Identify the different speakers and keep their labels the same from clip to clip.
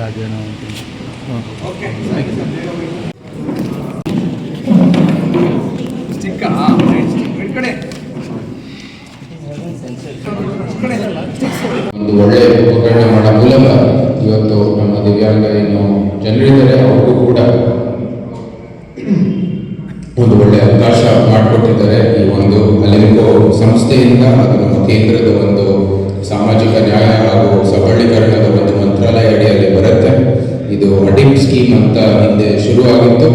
Speaker 1: ಅದೇನೋ ಅಂತ
Speaker 2: ಒಂದು ಒಳ್ಳೆಯ ಉಪಕರಣ ಮಾಡೋ ಮೂಲಕ ಇವತ್ತು ನಮ್ಮ ದಿವ್ಯಾಂಗ ಏನು ಜನರಿದ್ದಾರೆ ಅವ್ರಿಗೂ ಕೂಡ ಒಂದು ಒಳ್ಳೆಯ ಅವಕಾಶ ಮಾಡಿಕೊಟ್ಟಿದ್ದಾರೆ ಈ ಒಂದು ಅಲೆಂಕೋ ಸಂಸ್ಥೆಯಿಂದ ಅದು ನಮ್ಮ ಕೇಂದ್ರದ ಒಂದು ಸಾಮಾಜಿಕ ನ್ಯಾಯ ಹಾಗೂ ಸಬಲೀಕರಣದ ಒಂದು ಮಂತ್ರಾಲಯ ಅಡಿಯಲ್ಲಿ ಬರುತ್ತೆ. ಇದು ಅಡಿಮ್ ಸ್ಕೀಮ್ ಅಂತ ಹಿಂದೆ ಶುರುವಾಗಿತ್ತು.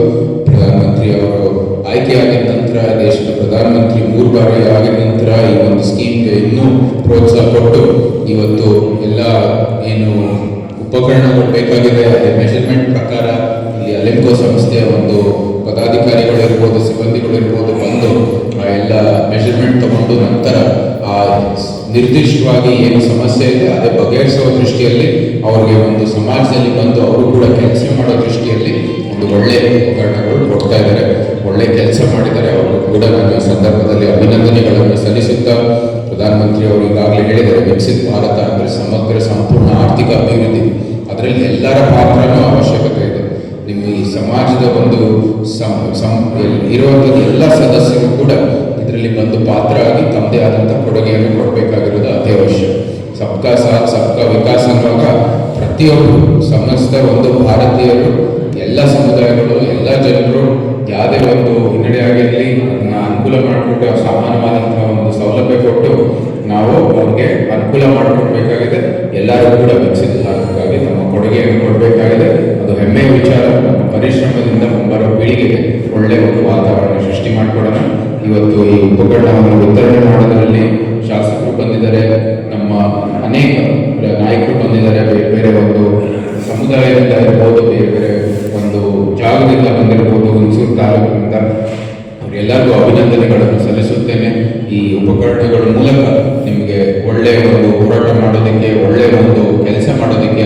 Speaker 2: ಪ್ರಧಾನಮಂತ್ರಿ ಅವರು ಆಯ್ಕೆಯಾದ ನಂತರ ದೇಶದ ಪ್ರಧಾನಮಂತ್ರಿ ಮೂರು ಬಾರಿ ಆಗಿದ ನಂತರ ಈ ಒಂದು ಸ್ಕೀಮ್ಗೆ ಇನ್ನೂ ಪ್ರೋತ್ಸಾಹ ಕೊಟ್ಟು ಇವತ್ತು ಎಲ್ಲ ಏನು ಉಪಕರಣಗಳು ಬೇಕಾಗಿದೆ ಅದೇ ಮೆಷರ್ಮೆಂಟ್ ಪ್ರಕಾರ ಅಲೆಂಕೋ ಸಂಸ್ಥೆಯ ಒಂದು ಪದಾಧಿಕಾರಿಗಳು ಇರ್ಬೋದು ಸಿಬ್ಬಂದಿಗಳು ಇರ್ಬೋದು ಬಂದು ಎಲ್ಲ ಮೆಷರ್ಮೆಂಟ್ ತಗೊಂಡು ನಂತರ ಆ ನಿರ್ದಿಷ್ಟವಾಗಿ ಏನು ಸಮಸ್ಯೆ ಇದೆ, ಅದೇ ಬಗೆಹರಿಸುವ ದೃಷ್ಟಿಯಲ್ಲಿ ಅವ್ರಿಗೆ ಒಂದು ಸಮಾಜದಲ್ಲಿ ಬಂದು ಅವರು ಕೂಡ ಕೆಲಸ ಮಾಡೋ ದೃಷ್ಟಿಯಲ್ಲಿ ಒಂದು ಒಳ್ಳೆ ಉಪಕರಣಗಳು ಕೊಡ್ತಾ ಇದ್ದಾರೆ. ಒಳ್ಳೆ ಕೆಲಸ ಮಾಡಿದ್ದಾರೆ ಅವರು ಕೂಡ ನಾನು ಸಂದರ್ಭದಲ್ಲಿ ಅಭಿನಂದನೆಗಳನ್ನು ಸಲ್ಲಿಸುತ್ತಾ ಪ್ರಧಾನಮಂತ್ರಿ ಅವರು ಈಗಾಗಲೇ ಹೇಳಿದ್ದಾರೆ, ವಿಕಸಿತ ಭಾರತ ಅಂದರೆ ಸಮಗ್ರ, ಸಂಪೂರ್ಣ ಆರ್ಥಿಕ ಅಭಿವೃದ್ಧಿ. ಅದರಲ್ಲಿ ಎಲ್ಲರ ಪಾತ್ರನೂ ಅವಶ್ಯಕತೆ ನಿಮ್ಮ ಈ ಸಮಾಜದ ಒಂದು ಇರುವಂಥದ್ದು ಎಲ್ಲ ಸದಸ್ಯರು ಕೂಡ ಇದರಲ್ಲಿ ಒಂದು ಪಾತ್ರ ಆಗಿ ತಮ್ಮದೇ ಆದಂಥ ಕೊಡುಗೆಯನ್ನು ಕೊಡಬೇಕಾಗಿರೋದು ಅತ್ಯವಶ್ಯ. ಸಬ್ಕಾ ಸಾಥ್ ಸಬ್ಕಾ ವಿಕಾಸ್ ಅನ್ನುವಾಗ ಪ್ರತಿಯೊಬ್ಬರು, ಸಮಸ್ತ ಒಂದು ಭಾರತೀಯರು, ಎಲ್ಲ ಸಮುದಾಯಗಳು, ಎಲ್ಲ ಜನರು ಯಾವುದೇ ಒಂದು ಹಿನ್ನಡೆ ಆಗಿರಲಿ ಅದನ್ನ ಅನುಕೂಲ ಮಾಡಿಕೊಟ್ಟು ಸಾಮಾನ್ಯವಾದಂತಹ ಒಂದು ಸೌಲಭ್ಯ ಕೊಟ್ಟು ನಾವು ಅವ್ರಿಗೆ ಅನುಕೂಲ ಮಾಡಿಕೊಡ್ಬೇಕಾಗಿದೆ. ಎಲ್ಲರೂ ಕೂಡ ಭಾರತಕ್ಕಾಗಿ ನಮ್ಮ ಕೊಡುಗೆಯನ್ನು ಇವತ್ತು ಈ ಉಪಕರಣವನ್ನು ವಿತರಣೆ ಮಾಡೋದರಲ್ಲಿ ಶಾಸಕರು ಬಂದಿದ್ದಾರೆ, ನಮ್ಮ ಅನೇಕ ನಾಯಕರು ಬಂದಿದ್ದಾರೆ, ಬೇರೆ ಬೇರೆ ಒಂದು ಸಮುದಾಯದಿಂದ ಇರ್ಬೋದು, ಬೇರೆ ಬೇರೆ ಒಂದು ಜಾಗದಿಂದ ಬಂದಿರ್ಬೋದು, ಹುಣಸೂರು ತಾಲೂಕಿನಿಂದ. ಅವರೆಲ್ಲರಿಗೂ ಅಭಿನಂದನೆಗಳನ್ನು ಸಲ್ಲಿಸುತ್ತೇನೆ. ಈ ಉಪಕರಣಗಳ ಮೂಲಕ ನಿಮಗೆ ಒಳ್ಳೆಯ ಒಂದು ಹೋರಾಟ ಮಾಡೋದಕ್ಕೆ ಒಳ್ಳೆಯ ಒಂದು ಕೆಲಸ ಮಾಡೋದಕ್ಕೆ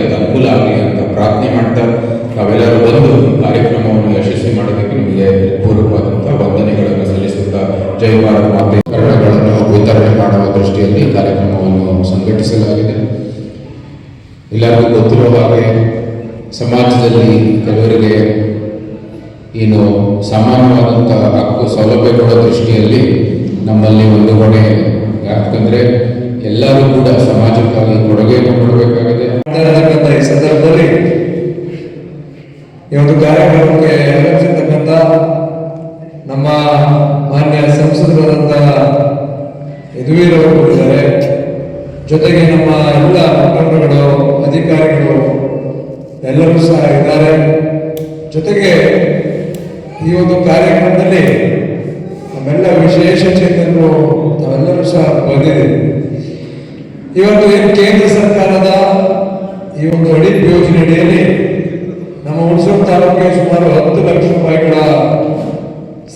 Speaker 2: ಉಪಕರಣಗಳನ್ನು ವಿತರಣೆ ಮಾಡುವ ದೃಷ್ಟಿಯಲ್ಲಿ ಕಾರ್ಯಕ್ರಮವನ್ನು ಸಂಘಟಿಸಲಾಗಿದೆ. ಎಲ್ಲರಿಗೂ ಗೊತ್ತಿರುವ ಹಾಗೆ ಸಮಾಜದಲ್ಲಿ ಕೆಲವರಿಗೆ ಏನು ಸಾಮಾನ್ಯವಾದಂತಹ ಹಕ್ಕು ಸೌಲಭ್ಯ ಕೊಡೋ ದೃಷ್ಟಿಯಲ್ಲಿ ನಮ್ಮಲ್ಲಿ ಒಂದು ಹೊಣೆ ಯಾಕಂದ್ರೆ ಎಲ್ಲರೂ ಕೂಡ ಸಮಾಜಕ್ಕಾಗಿ ಕೊಡುಗೆಯನ್ನು ಕೊಡಬೇಕಾಗಿದೆ
Speaker 3: ಮಾತಾಡತಕ್ಕಂಥ ಈ ಸಂದರ್ಭದಲ್ಲಿ ಈ ಒಂದು ಕಾರ್ಯಕ್ರಮಕ್ಕೆ ಆಗಮಿಸಿರ್ತಕ್ಕಂಥ ನಮ್ಮ ಮಾನ್ಯ ಸಂಸದರಾದಂತಹ ಯದುವೀರವರು ಇದ್ದಾರೆ ಜೊತೆಗೆ ನಮ್ಮ ಎಲ್ಲ ಮುಖಂಡರುಗಳು ಅಧಿಕಾರಿಗಳು ಎಲ್ಲರೂ ಸಹ ಇದ್ದಾರೆ. ಜೊತೆಗೆ ಈ ಒಂದು ಕಾರ್ಯಕ್ರಮದಲ್ಲಿ ನಮ್ಮೆಲ್ಲ ವಿಶೇಷ ಚೇತನರು, ನಾವೆಲ್ಲರೂ ಸಹ ಬಂದಿದ್ದೀವಿ. ಇವತ್ತು ಏನು ಕೇಂದ್ರ ಸರ್ಕಾರದ ಈ ಒಂದು ಅಡಿಪ್ ಯೋಜನೆ ಅಡಿಯಲ್ಲಿ ನಮ್ಮ ಹುಣಸೂರು ತಾಲೂಕಿಗೆ ಸುಮಾರು ಹತ್ತು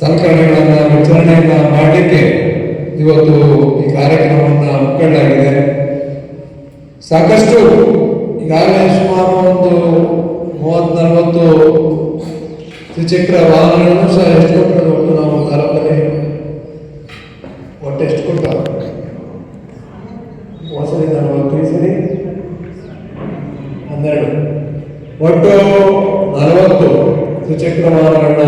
Speaker 3: ಸಹಕಾರಿಗಳನ್ನ ವಿತರಣೆಯನ್ನ ಮಾಡಲಿಕ್ಕೆ ಇವತ್ತು ಈ ಕಾರ್ಯಕ್ರಮವನ್ನು ಮುಖಂಡಾಗಿದೆ ಸಾಕಷ್ಟು ಈಗಾಗಲೇ ಸುಮಾರು ಒಂದು ಮೂವತ್ ನಲವತ್ತು ತ್ರಿಚಕ್ರ ವಾಹನಗಳನ್ನು ಸಹ ಎಷ್ಟು ಕೊಟ್ಟು ಒಟ್ಟು ನಾವು ಧಾರಪಲ್ಲಿ ಒಟ್ಟು ಎಷ್ಟು ಕೊಟ್ಟ ಹೊಸರಿ ನಲವತ್ತು ಸರಿ ಹನ್ನೆರಡು ಒಟ್ಟು ನಲವತ್ತು ತ್ರಿಚಕ್ರ ವಾಹನಗಳನ್ನ